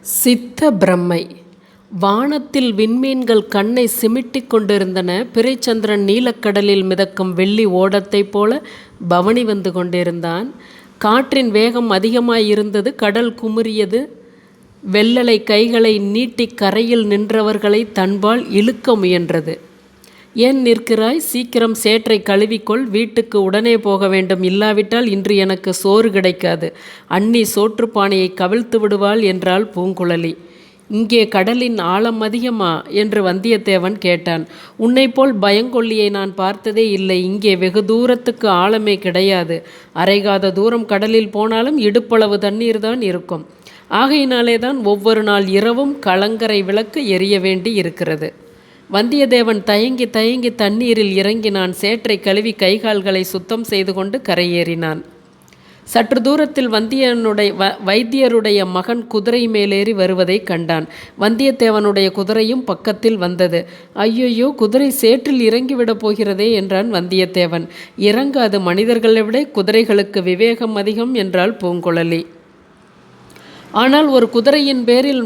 சித்த பிரம்மை வானத்தில் விண்மீன்கள் கண்ணை சிமிட்டிக் கொண்டிருந்தன. பிறைச்சந்திரன் நீலக்கடலில் மிதக்கும் வெள்ளி ஓடத்தைப் போல பவனி வந்து கொண்டிருந்தான். காற்றின் வேகம் அதிகமாயிருந்தது கடல் குமுறியது. வெள்ளலை கைகளை நீட்டி கரையில் நின்றவர்களை தன்பால் இழுக்க முயன்றது. ஏன் நிற்கிறாய்? சீக்கிரம் சேற்றை கழுவிக்கொள். வீட்டுக்கு உடனே போக வேண்டும். இல்லாவிட்டால் இன்று எனக்கு சோறு கிடைக்காது. அண்ணி சோற்றுப்பானையை கவிழ்த்து விடுவாள் என்றாள் பூங்குழலி. இங்கே கடலின் ஆழம் அதிகமா? என்று வந்தியத்தேவன் கேட்டான். உன்னைப் போல் பயங்கொல்லியை நான் பார்த்ததே இல்லை. இங்கே வெகு தூரத்துக்கு ஆழமே கிடையாது. அரைகாத தூரம் கடலில் போனாலும் இடுப்பளவு தண்ணீர் தான் இருக்கும். ஆகையினாலே தான் ஒவ்வொரு நாள் இரவும் கலங்கரை விளக்கு எரிய வேண்டி இருக்கிறது. வந்தியத்தேவன் தயங்கி தயங்கி தண்ணீரில் இறங்கினான். சேற்றை கழுவி கைகால்களை சுத்தம் செய்து கொண்டு கரையேறினான். சற்று தூரத்தில் வந்தியனுடைய வ வைத்தியருடைய மகன் குதிரை மேலேறி வருவதை கண்டான். வந்தியத்தேவனுடைய குதிரையும் பக்கத்தில் வந்தது. ஐயையோ குதிரை சேற்றில் இறங்கிவிடப் போகிறதே என்றான் வந்தியத்தேவன். இறங்காது மனிதர்களை விட குதிரைகளுக்கு விவேகம் அதிகம் என்றாள் பூங்குழலி. ஆனால் ஒரு குதிரையின் பேரில்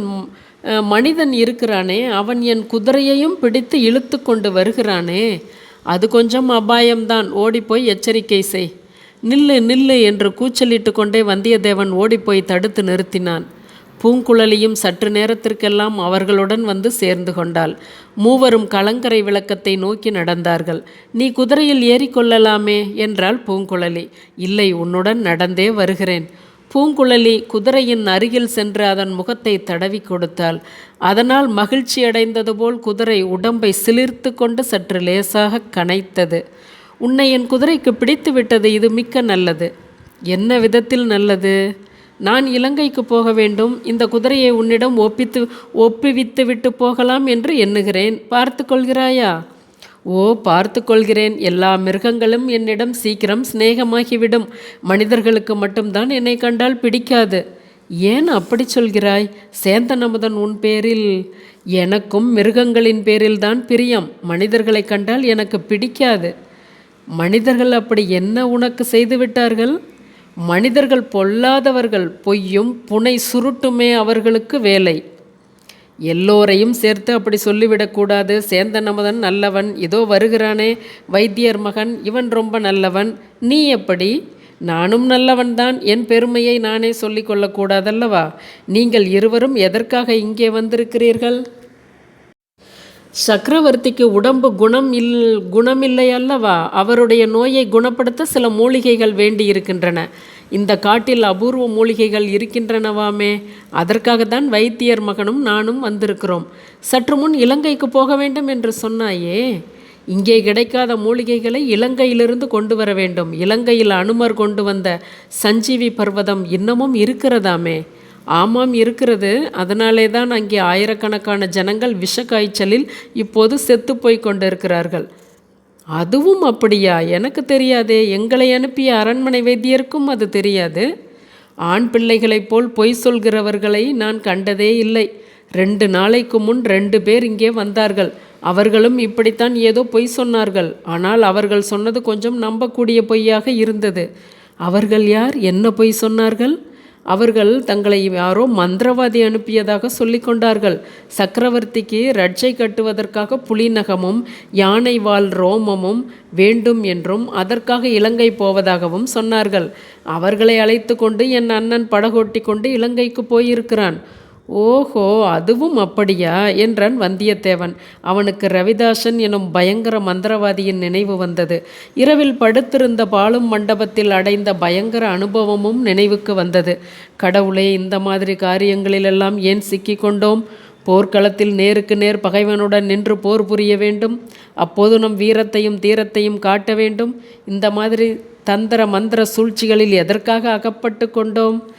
மனிதன் இருக்கிறானே அவன் என் குதிரையையும் பிடித்து இழுத்து கொண்டு வருகிறானே அது கொஞ்சம் அபாயம்தான். ஓடிப்போய் எச்சரிக்கை செய். நில்லு நில்லு என்று கூச்சலிட்டு கொண்டே வந்தியத்தேவன் ஓடிப்போய் தடுத்து நிறுத்தினான். பூங்குழலியும் சற்று நேரத்திற்கெல்லாம் அவர்களுடன் வந்து சேர்ந்து கொண்டாள். மூவரும் கலங்கரை விளக்கத்தை நோக்கி நடந்தார்கள். நீ குதிரையில் ஏறிக்கொள்ளலாமே என்றாள் பூங்குழலி. இல்லை உன்னுடன் நடந்தே வருகிறேன். பூங்குழலி குதிரையின் அருகில் சென்று அதன் முகத்தை தடவி கொடுத்தாள். அதனால் மகிழ்ச்சி அடைந்தது போல் குதிரை உடம்பை சிலிர்த்து கொண்டு சற்று லேசாக கனைத்தது. உன்னை என் குதிரைக்கு பிடித்து விட்டது இது மிக்க நல்லது. என்ன விதத்தில் நல்லது? நான் இலங்கைக்கு போக வேண்டும். இந்த குதிரையை உன்னிடம் ஒப்பித்து ஒப்புவித்து விட்டு போகலாம் என்று எண்ணுகிறேன். பார்த்து கொள்கிறாயா? ஓ பார்த்து கொள்கிறேன் எல்லா மிருகங்களும் என்னிடம் சீக்கிரம் சிநேகமாகிவிடும். மனிதர்களுக்கு மட்டும்தான் என்னை கண்டால் பிடிக்காது. ஏன் அப்படி சொல்கிறாய்? சேந்தன் அமுதன் உன் பேரில் எனக்கும் மிருகங்களின் பேரில்தான் பிரியம். மனிதர்களை கண்டால் எனக்கு பிடிக்காது. மனிதர்கள் அப்படி என்ன உனக்கு செய்து விட்டார்கள்? மனிதர்கள் பொல்லாதவர்கள் பொய்யும் புனை சுருட்டுமே அவர்களுக்கு வேலை. எல்லோரையும் சேர்த்து அப்படி சொல்லிவிடக்கூடாது. சேந்தன் அமுதன் நல்லவன் இதோ வருகிறானே. வைத்தியர் மகன் இவன் ரொம்ப நல்லவன். நீ எப்படி? நானும் நல்லவன்தான் என் பெருமையை நானே சொல்லிக்கொள்ளக்கூடாதல்லவா நீங்கள் இருவரும் எதற்காக இங்கே வந்திருக்கிறீர்கள்? சக்கரவர்த்திக்கு உடம்பு குணம் இல் குணமில்லை அல்லவா அவருடைய நோயை குணப்படுத்த சில மூலிகைகள் வேண்டி இருக்கின்றன இந்த காட்டில் அபூர்வ மூலிகைகள் இருக்கின்றனவாமே. அதற்காகத்தான் வைத்தியர் மகனும் நானும் வந்திருக்கிறோம். சற்று முன் இலங்கைக்கு போக வேண்டும் என்று சொன்னாயே. இங்கே கிடைக்காத மூலிகைகளை இலங்கையிலிருந்து கொண்டு வர வேண்டும். இலங்கையில் அனுமர் கொண்டு வந்த சஞ்சீவி பர்வதம் இன்னமும் இருக்கிறதாமே. ஆமாம் இருக்கிறது. அதனாலே தான் அங்கே ஆயிரக்கணக்கான ஜனங்கள் விஷ காய்ச்சலில் இப்போது செத்து போய் கொண்டிருக்கிறார்கள். அதுவும் அப்படியா? எனக்கு தெரியாதே. எங்களை அனுப்பிய அரண்மனை வைத்தியருக்கும் அது தெரியாது. ஆண் பிள்ளைகளைப் போல் பொய் சொல்கிறவர்களை நான் கண்டதே இல்லை. ரெண்டு நாளைக்கு முன் ரெண்டு பேர் இங்கே வந்தார்கள். அவர்களும் இப்படித்தான் ஏதோ பொய் சொன்னார்கள். ஆனால் அவர்கள் சொன்னது கொஞ்சம் நம்பக்கூடிய பொய்யாக இருந்தது. அவர்கள் யார்? என்ன பொய் சொன்னார்கள்? அவர்கள் தங்களை யாரோ மந்திரவாதி அனுப்பியதாக சொல்லிக்கொண்டார்கள் சக்கரவர்த்திக்கு ரட்சை கட்டுவதற்காக புலிநகமும் யானை வால் ரோமமும் வேண்டும் என்றும் அதற்காக இலங்கை போவதாகவும் சொன்னார்கள். அவர்களை அழைத்து கொண்டு என் அண்ணன் படகோட்டி கொண்டு இலங்கைக்கு போயிருக்கிறான். ஓஹோ அதுவும் அப்படியா? என்றான் வந்தியத்தேவன். அவனுக்கு ரவிதாசன் எனும் பயங்கர மந்திரவாதியின் நினைவு வந்தது. இரவில் படுத்திருந்த பாலும் மண்டபத்தில் அடைந்த பயங்கர அனுபவமும் நினைவுக்கு வந்தது. கடவுளே இந்த மாதிரி காரியங்களிலெல்லாம் ஏன் சிக்கி கொண்டோம்? போர்க்களத்தில் நேருக்கு நேர் பகைவனுடன் நின்று போர் புரிய வேண்டும். அப்போது நம் வீரத்தையும் தீரத்தையும் காட்ட வேண்டும். இந்த மாதிரி தந்திர மந்திர சூழ்ச்சிகளில் எதற்காக அகப்பட்டு கொண்டோம்?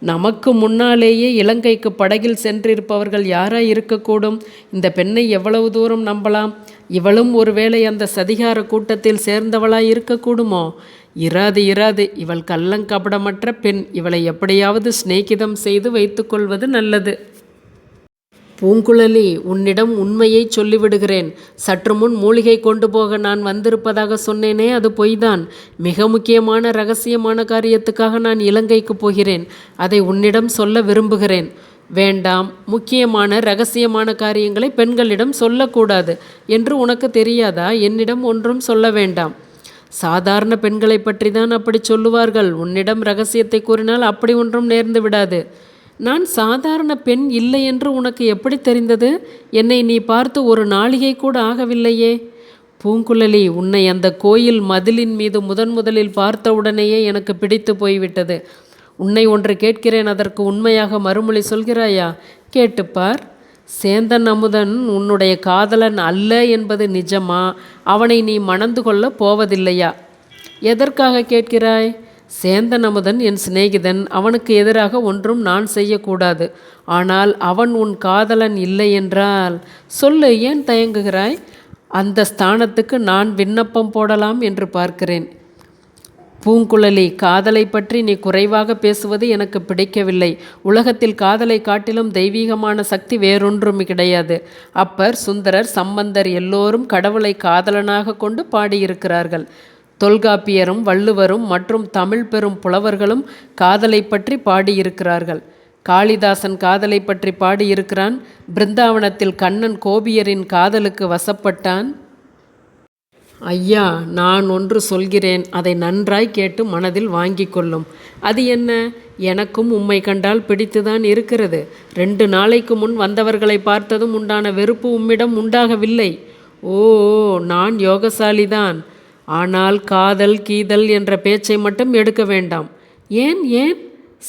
நமக்கு முன்னாலேயே இலங்கைக்கு படகில் சென்றிருப்பவர்கள் யாராய் இருக்கக்கூடும்? இந்த பெண்ணை எவ்வளவு தூரம் நம்பலாம்? இவளும் ஒருவேளை அந்த சதிகார கூட்டத்தில் சேர்ந்தவளாய் இருக்கக்கூடுமோ? இராது இராது. இவள் கள்ளங்கபடமற்ற பெண். இவளை எப்படியாவது சிநேகிதம் செய்து வைத்துக்கொள்வது நல்லது. பூங்குழலி உன்னிடம் உண்மையை சொல்லிவிடுகிறேன். சற்று முன் மூலிகை கொண்டு போக நான் வந்திருப்பதாக சொன்னேனே அது பொய்தான். மிக முக்கியமான ரகசியமான காரியத்துக்காக நான் இலங்கைக்கு போகிறேன். அதை உன்னிடம் சொல்ல விரும்புகிறேன். வேண்டாம் முக்கியமான ரகசியமான காரியங்களை பெண்களிடம் சொல்லக்கூடாது என்று உனக்கு தெரியாதா? என்னிடம் ஒன்றும் சொல்ல வேண்டாம். சாதாரண பெண்களை பற்றி தான் அப்படி சொல்லுவார்கள். உன்னிடம் ரகசியத்தை கூறினால் அப்படி ஒன்றும் நேர்ந்து விடாது. நான் சாதாரண பெண் இல்லை என்று உனக்கு எப்படி தெரிந்தது? என்னை நீ பார்த்து ஒரு நாளிகை கூட ஆகவில்லையே. பூங்குழலி உன்னை அந்த கோயில் மதிலின் மீது முதன் முதலில் பார்த்தவுடனேயே எனக்கு பிடித்து போய்விட்டது. உன்னை ஒன்று கேட்கிறேன் அதற்கு உண்மையாக மறுமொழி சொல்கிறாயா? கேட்டுப்பார். சேந்தன் அமுதன் உன்னுடைய காதலன் அல்ல என்பது நிஜமா? அவனை நீ மணந்து கொள்ள போவதில்லையா? எதற்காக கேட்கிறாய்? சேந்தன் அமுதன் என் சிநேகிதன் அவனுக்கு எதிராக ஒன்றும் நான் செய்யக்கூடாது. ஆனால் அவன் உன் காதலன் இல்லை என்றால் சொல்லு ஏன் தயங்குகிறாய்? அந்த ஸ்தானத்துக்கு நான் விண்ணப்பம் போடலாம் என்று பார்க்கிறேன். பூங்குழலி காதலை பற்றி நீ குறைவாக பேசுவது எனக்கு பிடிக்கவில்லை. உலகத்தில் காதலை காட்டிலும் தெய்வீகமான சக்தி வேறொன்றும் கிடையாது. அப்பர் சுந்தரர் சம்பந்தர் எல்லோரும் கடவுளை காதலனாக கொண்டு பாடியிருக்கிறார்கள். தொல்காப்பியரும் வள்ளுவரும் மற்றும் தமிழ் பெரும் புலவர்களும் காதலை பற்றி பாடியிருக்கிறார்கள். காளிதாசன் காதலை பற்றி பாடியிருக்கிறான். பிருந்தாவனத்தில் கண்ணன் கோபியரின் காதலுக்கு வசப்பட்டான். ஐயா நான் ஒன்று சொல்கிறேன். அதை நன்றாய் கேட்டு மனதில் வாங்கி கொள்ளும். அது என்ன? எனக்கும் உம்மை கண்டால் பிடித்துதான் இருக்கிறது. ரெண்டு நாளைக்கு முன் வந்தவர்களை பார்த்ததும் உண்டான வெறுப்பு உம்மிடம் உண்டாகவில்லை. ஓ நான் யோகசாலிதான். ஆனால் காதல் கீதல் என்ற பேச்சை மட்டும் எடுக்க வேண்டாம். ஏன் ஏன்?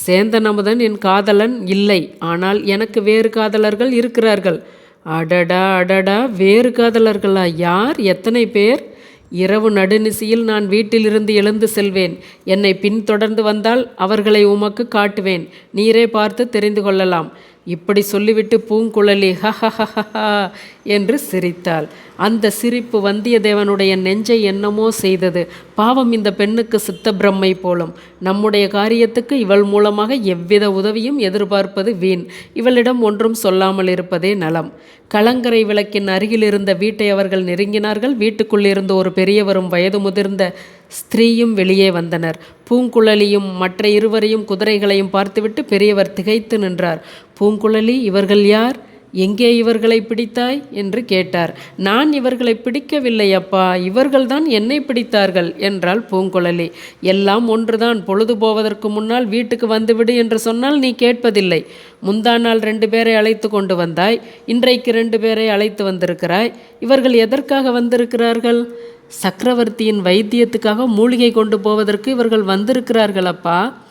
சேந்தன் அமுதன் என் காதலன் இல்லை. ஆனால் எனக்கு வேறு காதலர்கள் இருக்கிறார்கள். அடடா அடடா வேறு காதலர்களா? யார்? எத்தனை பேர்? இரவு நடுநிசியில் நான் வீட்டிலிருந்து எழுந்து செல்வேன். என்னை பின்தொடர்ந்து வந்தால் அவர்களை உமக்கு காட்டுவேன். நீரே பார்த்து தெரிந்து கொள்ளலாம். இப்படி சொல்லிவிட்டு பூங்குழலி ஹஹஹஹா என்று சிரித்தாள். அந்த சிரிப்பு வந்தியத்தேவனுடைய நெஞ்சை என்னமோ செய்தது. பாவம் இந்த பெண்ணுக்கு சித்த பிரம்மை போலும். நம்முடைய காரியத்துக்கு இவள் மூலமாக எவ்வித உதவியும் எதிர்பார்ப்பது வீண். இவளிடம் ஒன்றும் சொல்லாமல் இருப்பதே நலம். கலங்கரை விளக்கின் அருகில் இருந்த வீட்டை அவர்கள் நெருங்கினார்கள். வீட்டுக்குள்ளிருந்து ஒரு பெரியவரும் வயது முதிர்ந்த ஸ்திரீயும் வெளியே வந்தனர். பூங்குழலியும் மற்ற இருவரையும் குதிரைகளையும் பார்த்துவிட்டு பெரியவர் திகைத்து நின்றார். பூங்குழலி இவர்கள் யார்? எங்கே இவர்களை பிடித்தாய்? என்று கேட்டார். நான் இவர்களை பிடிக்கவில்லை அப்பா. இவர்கள்தான் என்னை பிடித்தார்கள் என்றாள் பூங்குழலி. எல்லாம் ஒன்றுதான். பொழுது போவதற்கு முன்னால் வீட்டுக்கு வந்துவிடு என்று சொன்னால் நீ கேட்பதில்லை. முந்தா நாள் ரெண்டு பேரை அழைத்து கொண்டு வந்தாய். இன்றைக்கு ரெண்டு பேரை அழைத்து வந்திருக்கிறாய். இவர்கள் எதற்காக வந்திருக்கிறார்கள்? சக்கரவர்த்தியின் வைத்தியத்துக்காக மூலிகை கொண்டு போவதற்கு இவர்கள் வந்திருக்கிறார்கள் அப்பா.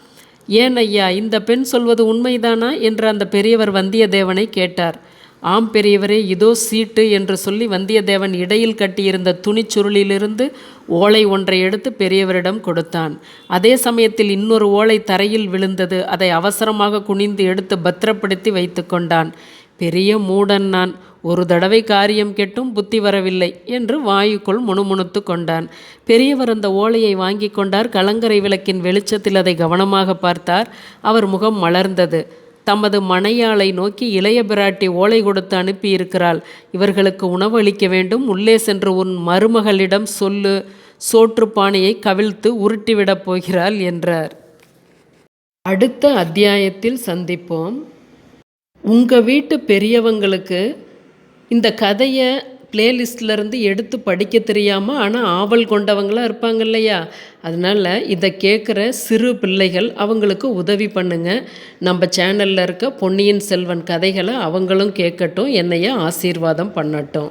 ஏன் ஐயா இந்த பெண் சொல்வது உண்மைதானா? என்று அந்த பெரியவர் வந்தியத்தேவனை கேட்டார். ஆம் பெரியவரே இதோ சீட்டு என்று சொல்லி வந்தியத்தேவன் இடையில் கட்டியிருந்த துணிச்சுருளிலிருந்து ஓலை ஒன்றை எடுத்து பெரியவரிடம் கொடுத்தான். அதே சமயத்தில் இன்னொரு ஓலை தரையில் விழுந்தது. அதை அவசரமாக குனிந்து எடுத்து பத்திரப்படுத்தி வைத்து கொண்டான். பெரிய மூடன் நான். ஒரு தடவை காரியம் கெட்டும் புத்தி வரவில்லை என்று வாயுக்குள் முணுமுணுத்து கொண்டான். பெரியவர் அந்த ஓலையை வாங்கி கொண்டார். கலங்கரை விளக்கின் வெளிச்சத்தில் அதை கவனமாக பார்த்தார். அவர் முகம் மலர்ந்தது. தமது மனையாளை நோக்கி இளைய பிராட்டி ஓலை கொடுத்து அனுப்பியிருக்கிறாள். இவர்களுக்கு உணவு அளிக்க வேண்டும். உள்ளே சென்று உன் மருமகளிடம் சொல்லு. சோற்று பானையை கவிழ்த்து உருட்டிவிடப் போகிறாள் என்றார். அடுத்த அத்தியாயத்தில் சந்திப்போம். உங்கள் வீட்டு பெரியவங்களுக்கு இந்த கதையை பிளேலிஸ்ட்லேருந்து எடுத்து படிக்க தெரியாமல் ஆனால் ஆவல் கொண்டவங்களாக இருப்பாங்க இல்லையா? அதனால் இதை கேட்குற சிறு பிள்ளைகள் அவங்களுக்கு உதவி பண்ணுங்கள் நம்ம சேனலில் இருக்க பொன்னியின் செல்வன் கதைகளை அவங்களும் கேட்கட்டும் என்னைய ஆசீர்வாதம் பண்ணட்டும்.